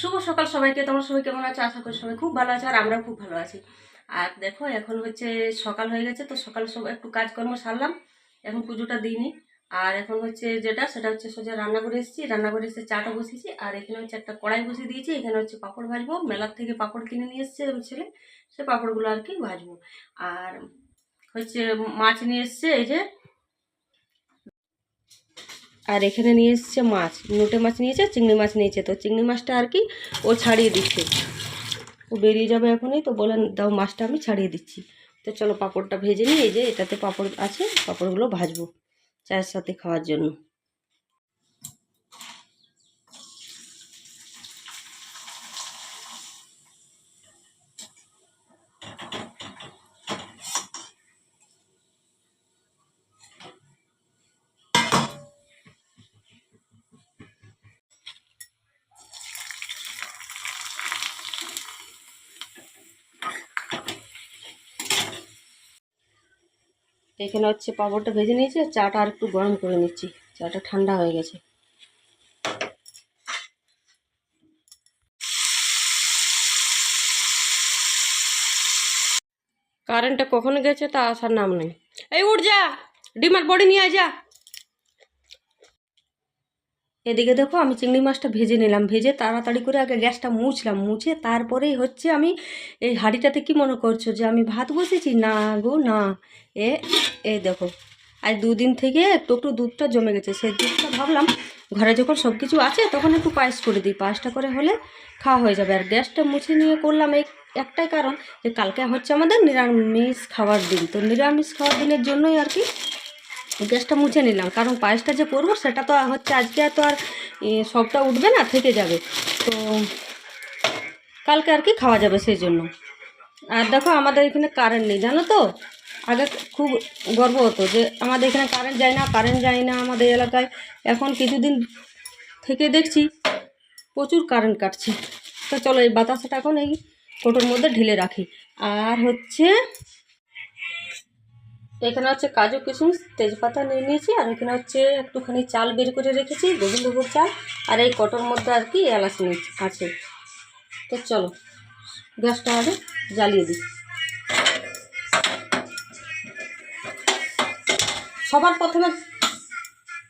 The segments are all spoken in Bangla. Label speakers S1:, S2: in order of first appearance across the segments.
S1: শুভ সকাল সবাইকে, তোমরা সবাই কেমন আছো? আশা করি সবাই খুব ভালো আছে আর আমরাও খুব ভালো আছি। আর দেখো, এখন হচ্ছে সকাল হয়ে গেছে, তো সকাল সব একটু কাজকর্ম সারলাম, এখন পুজোটা দিইনি। আর এখন হচ্ছে যেটা, সেটা হচ্ছে সোজা রান্না করে এসেছি রান্না করে এসে চাটা বসিয়েছি আর এখানে হচ্ছে একটা কড়াই বসিয়ে দিয়েছি, এখানে হচ্ছে পাঁপড় ভাজবো। মেলার থেকে পাঁপড় কিনে নিয়ে এসছে ছেলে, সে পাঁপড়গুলো আর কি ভাজবো। আর হচ্ছে মাছ নিয়ে এসছে, এই যে আর এখানে নিয়ে এসছে মাছ, নোটে মাছ নিয়েছে চিংড়ি মাছ নিয়েছে তো চিংড়ি মাছটা আর কি ও ছাড়িয়ে দিচ্ছে। ও বেরিয়ে যাবে এখনই, তো বলেন দাও মাছটা আমি ছাড়িয়ে দিচ্ছি। তো চলো পাঁপড়টা ভেজে নিয়ে এই যে এটাতে পাঁপড় আছে, পাঁপড়গুলো ভাজবো চায়ের সাথে খাওয়ার জন্য। এখানে হচ্ছে পাঁপড়টা ভেজে নিয়েছি চাটা আর একটু গরম করে নিচ্ছি। চাটা ঠান্ডা হয়ে গেছে। কারেন্টটা কখন গেছে তা আসার নাম নেই। এই উঠ যা ডিমার বডি নিয়ে যা। এদিকে দেখো আমি চিংড়ি মাছটা ভেজে নিলাম। ভেজে তাড়াতাড়ি করে আগে গ্যাসটা মুছলাম। মুছে তারপরেই হচ্ছে আমি এই হাঁড়িটাতে কি মনে করছ যে আমি ভাত বসেছি? না গো, না। এ এ দেখো। আজ দুদিন থেকে একটু একটু দুধটা জমে গেছে। সেই দুধটা ভাবলাম ঘরে যখন সব কিছু আছে তখন একটু পায়েস করে দিই। পায়েসটা করে হলে খাওয়া হয়ে যাবে। আর গ্যাসটা মুছে নিয়ে করলাম এই একটাই কারণ যে কালকে হচ্ছে আমাদের নিরামিষ খাওয়ার দিন। তো নিরামিষ খাওয়ার দিনের জন্যই আর কি গ্যাসটা মুছে নিলাম। কারণ পায়েসটা যে করব, সেটা তো হচ্ছে আজকে তো আর সবটা উঠবে না, থেকে যাবে। তো কালকে আর কি খাওয়া যাবে সেই জন্য? আর দেখো, আমাদের এখানে কারেন্ট নেই, জানো তো? আগে খুব গর্ব হতো যে আমাদের এখানে কারেন্ট যায় না কারেন্ট যায় না আমাদের এলাকায়। এখন কিছুদিন থেকে দেখছি প্রচুর কারেন্ট কাটছে। তো চলো, এই বাতাসটা এখন এই কোটোর মধ্যে ঢেলে রাখি। আর হচ্ছে এখানে হচ্ছে কাজু কিশমিশ, তেজপাতা নিয়ে নিয়েছি, আর এখানে হচ্ছে একটুখানি চাল বের করে রেখেছি, গোবিন্দভোগ চাল, আর এই কটোর মধ্যে আর কি এলাচ নিয়েছি আছে। তো চলো, গ্যাসটা আগে জ্বালিয়ে দিই। সবার প্রথমে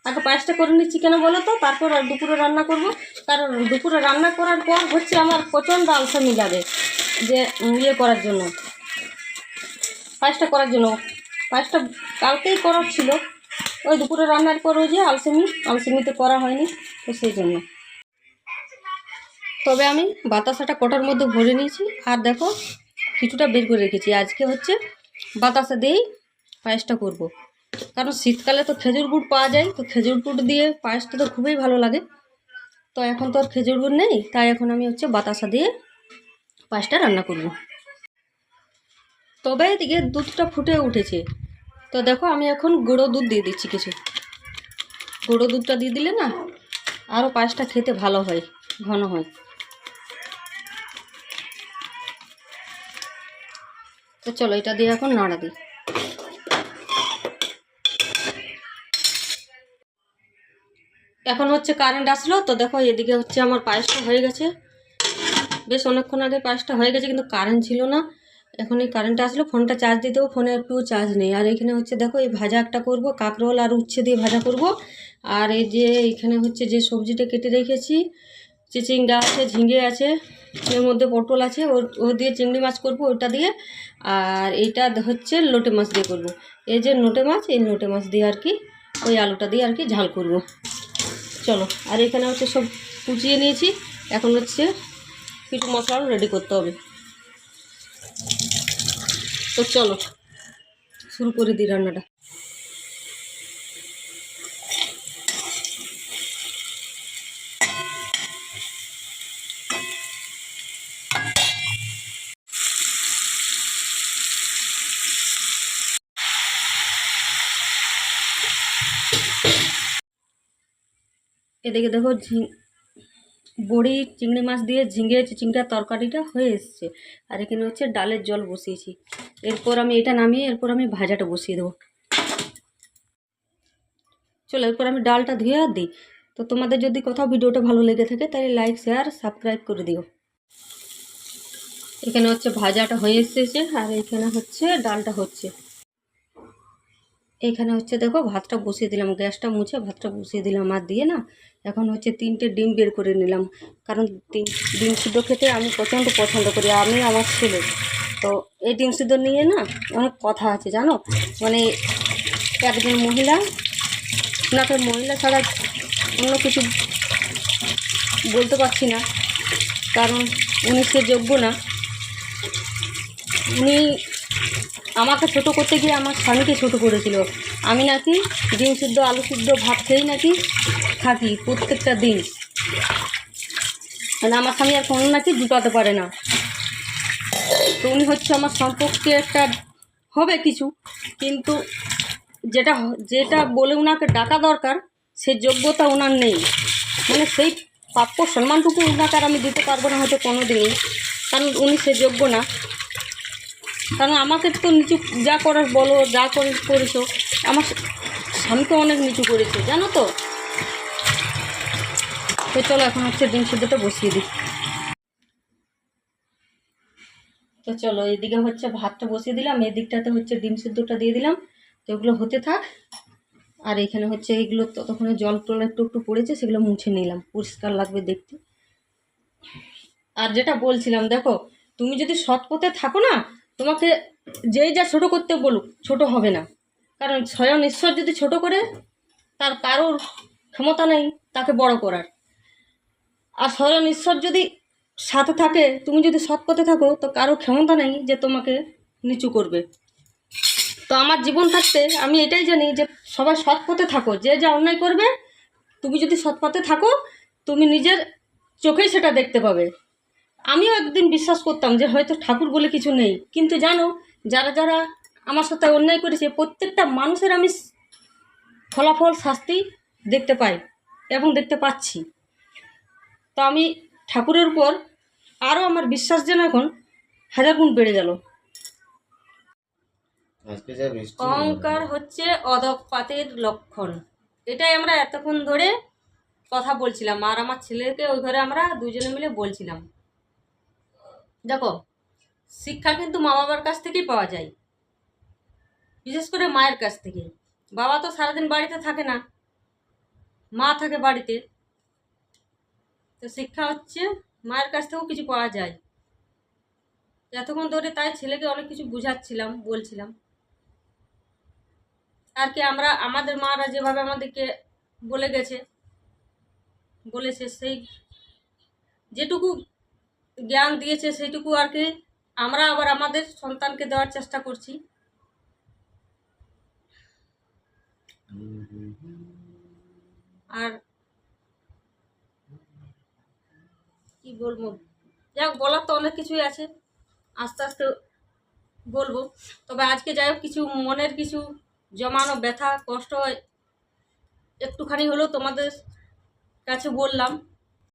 S1: আগে পায়েসটা করে নিচ্ছি কেন বলো তো? তারপর দুপুরে রান্না করব। কারণ দুপুরে রান্না করার পর হচ্ছে আমার প্রচণ্ড আলসামি যাবে যে ইয়ে করার জন্য, পায়েসটা করার জন্য। পায়েসটা কালকেই করার ছিল। ওই দুপুরে রান্নার পর ওই যে আলসেমি, আলসেমিতে করা হয়নি, তো সেই জন্য। তবে আমি বাতাসাটা কটার মধ্যে ভরে নিয়েছি। আর দেখো, কিছুটা বের করে রেখেছি। আজকে হচ্ছে বাতাসা দিয়েই পায়েসটা করব। কারণ শীতকালে তো খেজুর গুড় পাওয়া যায়, তো খেজুর গুড় দিয়ে পায়েসটা তো খুবই ভালো লাগে। তো এখন তো আর খেজুর গুড় নেই, তাই এখন আমি হচ্ছে বাতাসা দিয়ে পায়েসটা রান্না করব। তবে এদিকে দুধটা ফুটে উঠেছে। তো দেখো, আমি এখন গুঁড়ো দুধ দিয়ে দিচ্ছি কিছু। গুঁড়ো দুধটা দিয়ে দিলে না আরও পায়েসটা খেতে ভালো হয়, ঘন হয়। তো চলো, এটা দিয়ে এখন নাড়া দিই। এখন হচ্ছে কারেন্ট আসলো, তো দেখো, এদিকে হচ্ছে আমার পায়েসটা হয়ে গেছে। বেশ অনেকক্ষণ আগে পায়েসটা হয়ে গেছে, কিন্তু কারেন্ট ছিল না। এখন এই কারেন্ট আসলো ফোনটা চার্জ দিতেও ফোনে একটু চার্জ নেই। আর এখানে হচ্ছে দেখো, এই ভাজা একটা করব, কাঁকরোল আর উচ্ছে দিয়ে ভাজা করব। আর এই যে এখানে হচ্ছে যে সবজিটা কেটে রেখেছি চিচিঙ্গা আছে, ঝিঙে আছে, এর মধ্যে পটল আছে, ওর, ও দিয়ে চিংড়ি মাছ করব ওটা দিয়ে। আর এইটা হচ্ছে লোটে মাছ দিয়ে করব। এই যে নোটে মাছ, এই নোটে মাছ দিয়ে আর কি, ওই আলুটা দিয়ে আর কি ঝাল করব। চলো, আর এখানে হচ্ছে সব কুচিয়ে নিয়েছি। এখন হচ্ছে কিছু মশলাও রেডি করতে হবে। তো চলো শুরু করে দিই রান্নাটা। এদিকে দেখো বড়ি, চিংড়ি মাছ দিয়ে ঝিঙে চিচিঙ্গার তরকারিটা হয়ে এসছে। আর এখানে হচ্ছে ডালের জল বসিয়েছি। এরপর আমি এটা নামিয়ে এরপর আমি ভাজাটা বসিয়ে দেবো। চলো, এরপর আমি ডালটা ধুয়ে আর দিই। তো তোমাদের যদি কোথাও ভিডিওটা ভালো লেগে থাকে, তাহলে লাইক শেয়ার সাবস্ক্রাইব করে দিও। এখানে হচ্ছে ভাজাটা হয়ে এসেছে, আর এখানে হচ্ছে ডালটা হচ্ছে। এখানে হচ্ছে দেখো ভাতটা বসিয়ে দিলাম, গ্যাসটা মুছে ভাতটা বসিয়ে দিলাম আর দিয়ে না এখন হচ্ছে তিনটে ডিম বের করে নিলাম। কারণ ডিম সিদ্ধ খেতে আমি প্রচণ্ড পছন্দ করি, আমি আমার ছেলে। তো এই ডিম সিদ্ধ নিয়ে না অনেক কথা আছে, জানো? মানে একজন মহিলা ওনাকে মহিলা ছাড়া অন্য কিছু বলতে পারছি না। কারণ উনি সে যোগ্য না। উনি আমাকে ছোট করতে গিয়ে আমার স্বামীকে ছোট করেছিল। আমি নাকি ডিম সিদ্ধ, আলু সিদ্ধ ভাত খেয়েই নাকি থাকি প্রত্যেকটা দিন। মানে আমার স্বামী আর কোনো নাকি জুটাতে পারে না। তো উনি হচ্ছে আমার সম্পর্কে একটা হবে কিছু, কিন্তু যেটা যেটা বলে ওনাকে ডাকা দরকার সেই যোগ্যতা ওনার নেই। মানে সেই প্রাপ্য সম্মানটুকু ওনাকে আর আমি দিতে পারব না হয়তো কোনো দিনই কারণ উনি সে যোগ্য না। কারণ আমাকে তো নিচু যা করার বলো, যা করে করেছ, আমার স্বামীকে অনেক নিচু করেছে, জানো তো? তো চলো এখন হচ্ছে ডিম সিদ্ধটা বসিয়ে দিই। তো চলো, এদিকে হচ্ছে ভাতটা বসিয়ে দিলাম এদিকটাতে হচ্ছে ডিম সিদ্ধটা দিয়ে দিলাম। তো এগুলো হতে থাক। আর এখানে হচ্ছে এগুলো ততক্ষণে জল টল একটু একটু পড়েছে, সেগুলো মুছে নিলাম। পরিষ্কার লাগবে দেখতে। আর যেটা বলছিলাম, দেখো, তুমি যদি সৎ পথে থাকো না তোমাকে যেই যা ছোট করতে বলুক, ছোট হবে না। কারণ স্বয়ং ঈশ্বর যদি ছোট করে, তার কারোর ক্ষমতা নেই তাকে বড় করার। আর স্বয়ং ঈশ্বর যদি সাথে থাকে, তুমি যদি সৎ পথে থাকো, তো কারও ক্ষমতা নেই যে তোমাকে নিচু করবে। তো আমার জীবন থাকতে আমি এটাই জানি যে, সবাই সৎ পথে থাকো, যে যা অন্যায় করবে, তুমি যদি সৎ পথে থাকো, তুমি নিজের চোখেই সেটা দেখতে পাবে। আমিও একদিন বিশ্বাস করতাম যে হয়তো ঠাকুর বলে কিছু নেই। কিন্তু জানো যারা যারা আমার সাথে অন্যায় করেছে প্রত্যেকটা মানুষের আমি ফলাফল শাস্তি দেখতে পাই এবং দেখতে পাচ্ছি। তো আমি ঠাকুরের উপর আরও আমার বিশ্বাস যেন এখন হাজার গুণ বেড়ে গেল। অহংকার হচ্ছে অধপাতের লক্ষণ। এটাই আমরা এতক্ষণ ধরে কথা বলছিলাম। আর আমার ছেলেকে ওই ঘরে আমরা দুজনে মিলে বলছিলাম। দেখো, শিক্ষা কিন্তু মা বাবার কাছ থেকেই পাওয়া যায়। বিশেষ করে মায়ের কাছ থেকে। বাবা তো সারাদিন বাড়িতে থাকে না। মা থাকে বাড়িতে। তো শিক্ষা হচ্ছে মায়ের কাছ থেকেও কিছু পাওয়া যায়। এতক্ষণ ধরে তাই ছেলেকে অনেক কিছু বুঝাচ্ছিলাম, বলছিলাম। আর কি আমরা, আমাদের মারা যেভাবে আমাদেরকে বলে গেছে, বলেছে সেই যেটুকু জ্ঞান দিয়েছে সেইটুকু আর কি। আমরা আবার আমাদের সন্তানকে দেওয়ার চেষ্টা করছি। আর কি বলব? যাই হোক বলার তো অনেক কিছুই আছে। আস্তে আস্তে বলব। তবে আজকে যাই হোক, কিছু মনের কিছু জমানো ব্যথা, কষ্ট একটুখানি হলেও তোমাদের কাছে বললাম।